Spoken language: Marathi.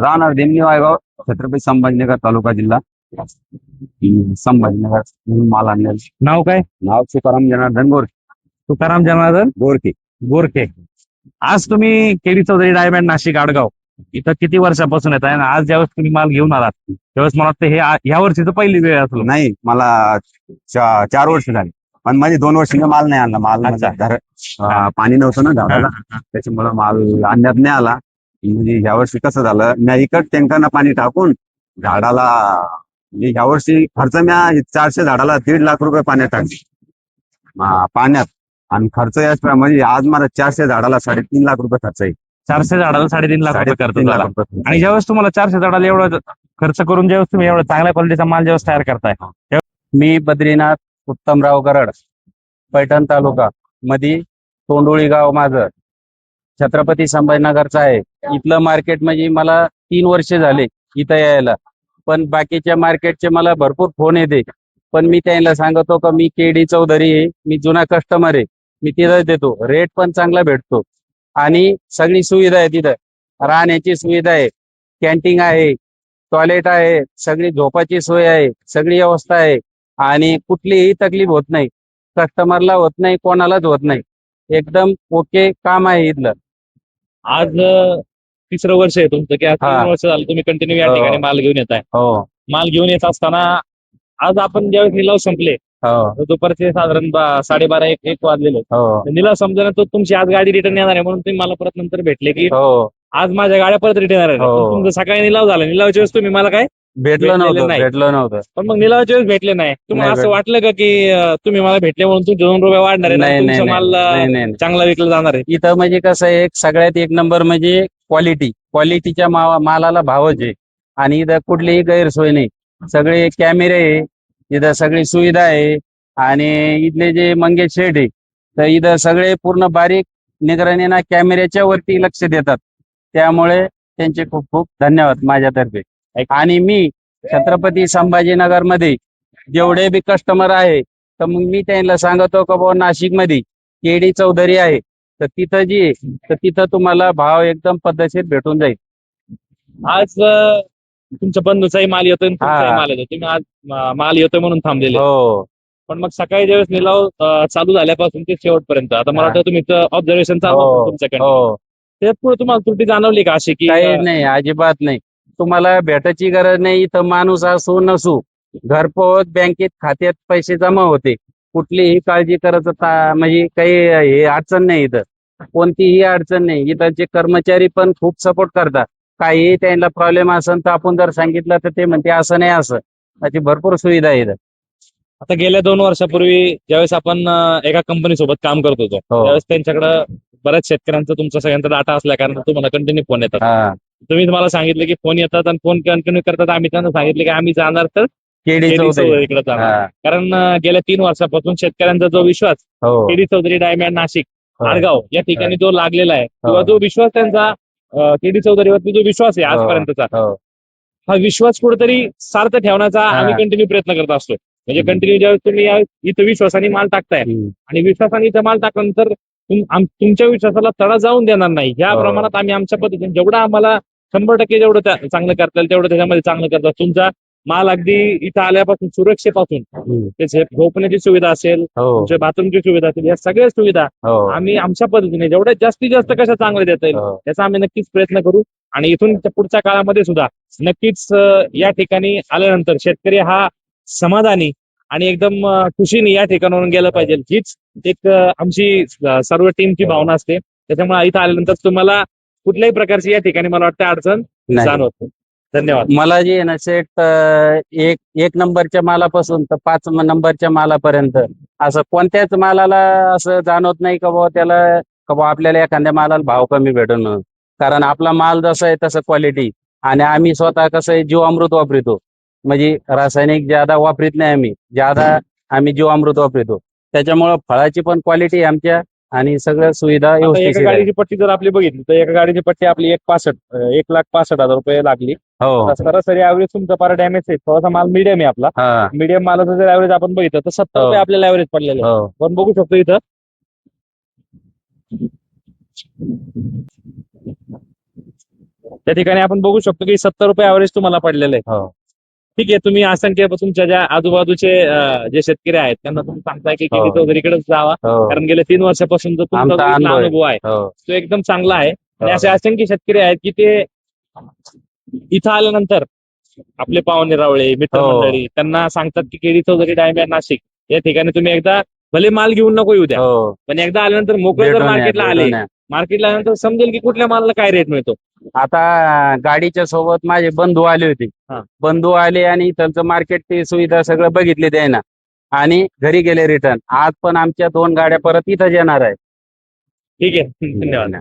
राहणार देमणी वायगाव छत्रपती संभाजीनगर तालुका जिल्हा. संभाजीनगर माल आणलेला. नाव काय? नाव तुकाराम जनार्दन गोर तुकाराम जनार्दन गोरके गोरखे. आज तुम्ही केडी चौधरी डायमंड नाशिक आडगाव. इथं किती वर्षापासून येत आहे? आणि आज ज्यावेळेस तुम्ही माल घेऊन आलात त्यावेळेस मला वाटतं हे आ- ह्या वर्षीचं पहिली वेळ असेल. नाही मला चा- चार वर्ष झाली. पण माझी दोन वर्ष माल नाही आणला. माल अच्छा. धर- अं, पाणी नव्हतं ना झाडाला त्याच्यामुळे माल आणण्यात नाही आला. म्हणजे ह्या वर्षी कसं झालं मी इकड टँकरनं पाणी टाकून झाडाला म्हणजे ह्या वर्षी खर्च मी चारशे झाडाला दीड लाख रुपये पाण्यात टाकले पाण्यात. आणि खर्च याच म्हणजे आज मला चारशे झाडाला साडेतीन लाख रुपये खर्च आहे चारशे झाडाला साडेतीन लाख रुपये खर्च झाला. आणि ज्यावेळेस तुम्हाला चारशे झाडाला एवढं खर्च करून ज्यावेळेस तुम्ही एवढा चांगल्या क्वालिटीचा माल ज्यावेळेस तयार करताय. मी बद्रीनाथ उत्तमराव गरड पैठण तालुका मधी तोंडोळी गाव माझं. छत्रपती संभाजीनगरचं आहे. इथलं मार्केट म्हणजे मला तीन वर्ष झाले इथं यायला. पण बाकीच्या मार्केटचे मला भरपूर फोन येते. पण मी त्यांना सांगतो का मी केडी चौधरी आहे मी जुना कस्टमर आहे. मी तिथं देतो. रेट पण चांगला भेटतो. आणि सगळी सुविधा आहे तिथं. राहण्याची सुविधा आहे कॅन्टीन आहे टॉयलेट आहे सगळी झोपाची सोय आहे सगळी व्यवस्था आहे. आणि कुठलीही तकलीफ होत नाही. कस्टमरला होत नाही कोणालाच होत नाही. एकदम ओके काम आहे इथलं. आज तिसरं वर्ष आहे तुमचं की आज. तीन वर्ष झालं तुम्ही कंटिन्यू या हो. ठिकाणी माल घेऊन येत आहे हो. माल घेऊन येत असताना आज आपण ज्यावेळेस निलाव संपले हो. तर दुपारचे साधारण बा- साडेबारा एक एक वाजलेले. हो. तर निलाव संपल्यानंतर तुमची आज गाडी रिटर्न येणार आहे म्हणून तुम्ही मला परत नंतर भेटले की हो. आज माझ्या गाड्या परत रिटर्न येणार आहे हो. तुमचं सकाळी निलाव झाला. निलावच्या वेळेस तुम्ही मला काय भेटलं भेटलेलं नव्हतं नाही. भेटलं नव्हतं. पण मग निलावाच्या वेळेस भेटले नाही. तुम्हाला नाही असं वाटलं का की अं, तुम्ही मला भेटले म्हणून तुमचे दोन रुपये वाढणार आहे नाही आणि नाही तुमचा माल नाही अं, नाही, नाही. चांगला विकला जाणार आहे? इथं म्हणजे कसं आहे एक सगळ्यात एक नंबर म्हणजे क्वालिटी क्वालिटीच्या मालाला भावच आहे. आणि इथं कुठलीही गैरसोय नाही. सगळे कॅमेरे आहे. इथं सगळी सुविधा आहे. आणि इथले जे मंगेश शेठ आहे तर इथं सगळे पूर्ण बारीक निगराणीना कॅमेऱ्याच्या वरती लक्ष देतात. त्यामुळे त्यांचे खूप खूप धन्यवाद माझ्यातर्फे. आणि मी छत्रपती संभाजीनगरमध्ये जेवढे बी कस्टमर आहे तर मग मी त्यांना सांगतो का बाबा नाशिकमध्ये केडी चौधरी आहे. तर तिथं जी तर तिथं तुम्हाला भाव एकदम पद्धतशीर भेटून जाईल. आज अं, तुमच्या बंधूचाही माल येतोय आणि तुमचाही हा. माल येतो तुम्ही आज माल येतोय म्हणून थांबलेले. हो. पण मग सकाळी ज्यावेळेस निलाव अं, चालू झाल्यापासून ते शेवटपर्यंत. आता मला हा. वाटतं तुम्ही ऑब्झर्वेशन चालू हो, होतं तुमच्याकडे हो. त्यात पुढे तुम्हाला त्रुटी जाणवली का अशी की काही अं, नाही अजिबात नाही. तुम्हाला भेटायची गरज नाही इथं माणूस असू नसू. घरपोच बँकेत खात्यात पैसे जमा होते. कुठलीही काळजी करायचं ता- म्हणजे काही हे अडचण नाही इथं. कोणतीही अडचण नाही. इथंचे कर्मचारी पण खूप सपोर्ट करतात. काही त्यांना प्रॉब्लेम असेल तर आपण जर सांगितलं तर ते म्हणते असं नाही असं. त्याची भरपूर सुविधा आहे इथं आता गेल्या दोन वर्षापूर्वी ज्यावेळेस आपण अं, एका कंपनी सोबत काम करत होतो हो. त्यावेळेस त्यांच्याकडे बऱ्याच शेतकऱ्यांचा तुमचा सगळ्यांचा डाटा असल्या कारण तुम्हाला कंटिन्यू फोन येतात. हा. तुम्ही मला सांगितलं की फोन येतात आणि फोन कंटिन्यू करतात. आम्ही त्यांना सांगितलं की आम्ही जाणार तर केडी चौधरी. इकडे जाणार. हा, कारण अं, गेल्या तीन वर्षापासून शेतकऱ्यांचा जो विश्वास हो. केडी चौधरी डायमंड नाशिक हो. आडगाव या ठिकाणी जो लागलेला आहे किंवा. जो विश्वास त्यांचा केडी चौधरीवरती जो विश्वास आहे हो. आजपर्यंतचा हो हा विश्वास कुठेतरी सार्थ ठेवण्याचा हा. आम्ही कंटिन्यू प्रयत्न करत असतो म्हणजे हम्म. कंटिन्यू ज्यावेळेस तुम्ही या- इथं विश्वासाने माल टाकताय हम्म. आणि विश्वासाने इथं माल टाकल्यानंतर तुम- आम- तुमच्या विश्वासाला तडा जाऊन देणार नाही या हो. प्रमाणात आम्ही आमच्या पद्धतीने जेवढं आम्हाला शंभर टक्के जेवढं त्या- चांगलं करता येईल तेवढं त्याच्यामध्ये चांगलं करतात तुमचा माल अगदी इथं आल्यापासून सुरक्षेपासून. हम्म. त्याचे झोपण्याची सुविधा असेल हो. तुमच्या बाथरूमची सुविधा असेल या सगळ्या सुविधा हो. आम्ही आमच्या पद्धतीने जेवढ्या जास्तीत जास्त कशा चांगल्या देता येईल हो. त्याचा आम्ही नक्कीच प्रयत्न करू. आणि इथून त्या पुढच्या काळामध्ये सुद्धा नक्कीच अं, या ठिकाणी आल्यानंतर शेतकरी हा समाधानी आणि एकदम अं, खुशीने या ठिकाणावरून गेलं पाहिजे. हीच एक अं, आमची अं, सर्व टीमची भावना असते. त्याच्यामुळे इथं आल्यानंतर तुम्हाला कुठल्याही प्रकारची या ठिकाणी मला वाटतं अडचण नाही. जाणवत नाही. धन्यवाद. मला जे आहे ना सेट अं, एक एक नंबरच्या मालापासून तर पाच म- नंबरच्या मालापर्यंत असं कोणत्याच मालाला असं जाणवत नाही का बाबा त्याला का बाबा आपल्याला एखाद्या मालाला भाव कमी भेटून. म्हणून कारण आपला माल जसा आहे तसं क्वालिटी आणि आम्ही स्वतः कसं आहे जीवामृत वापरतो. म्हणजे रासायनिक ज्यादा वापरीत नाही आम्ही ज्यादा आम्ही जीवामृत वापरतो. त्याच्यामुळं फळाची पण क्वालिटी आमच्या आणि सगळ्या सुविधा आता एका व्यवस्थित. गाडीची पट्टी जर आपली बघितली तर एका गाडीची पट्टी आपली एक पासष्ट एक लाख पासष्ट हजार रुपये लागली. हो. सरासरी ऍव्हरेज तुमचा पार डॅमेज आहे थोडासा माल मिडियम आहे आपला. हा. मिडियम मालाचं जर ऍव्हरेज आपण बघितलं तर सत्तर हो. रुपये आपल्याला ऍव्हरेज पडलेलं आहे हो. पण बघू शकतो इथं. त्या ठिकाणी आपण बघू शकतो की सत्तर रुपये ऍव्हरेज तुम्हाला पडलेलं आहे हो. ठीक आहे तुम्ही असंख्य तुमच्या ज्या आजूबाजूचे अं, जे शेतकरी आहेत त्यांना तुम्ही सांगताय की हो. केळी चौधरीकडेच जावा हो कारण गेल्या तीन वर्षापासून जो तुमचा आमचा जो इथला अनुभव आहे. अनुभव आहे हो तो एकदम चांगला आहे आणि. असे असंख्य शेतकरी आहेत की ते इथं आल्यानंतर आपले पाहुणे रावळे मित्र हो. मंडळी त्यांना सांगतात की केळी चौधरी डायम नाशिक या ठिकाणी तुम्ही एकदा भले माल घेऊन नको येऊ द्या हो पण एकदा आल्यानंतर मोकळे जर मार्केटला आले. मार्केटला आल्यानंतर समजेल की कुठल्या मालाला काय रेट मिळतो आता गाडीच्या सोबत माझे बंधू आले होते. हा. बंधू आले आणि त्यांचं मार्केट ते सुविधा सगळं बघितले त्यांना. आणि घरी गेले रिटर्न आज पण आमच्या दोन गाड्या परत इथंच येणार आहे ठीक आहे. धन्यवाद.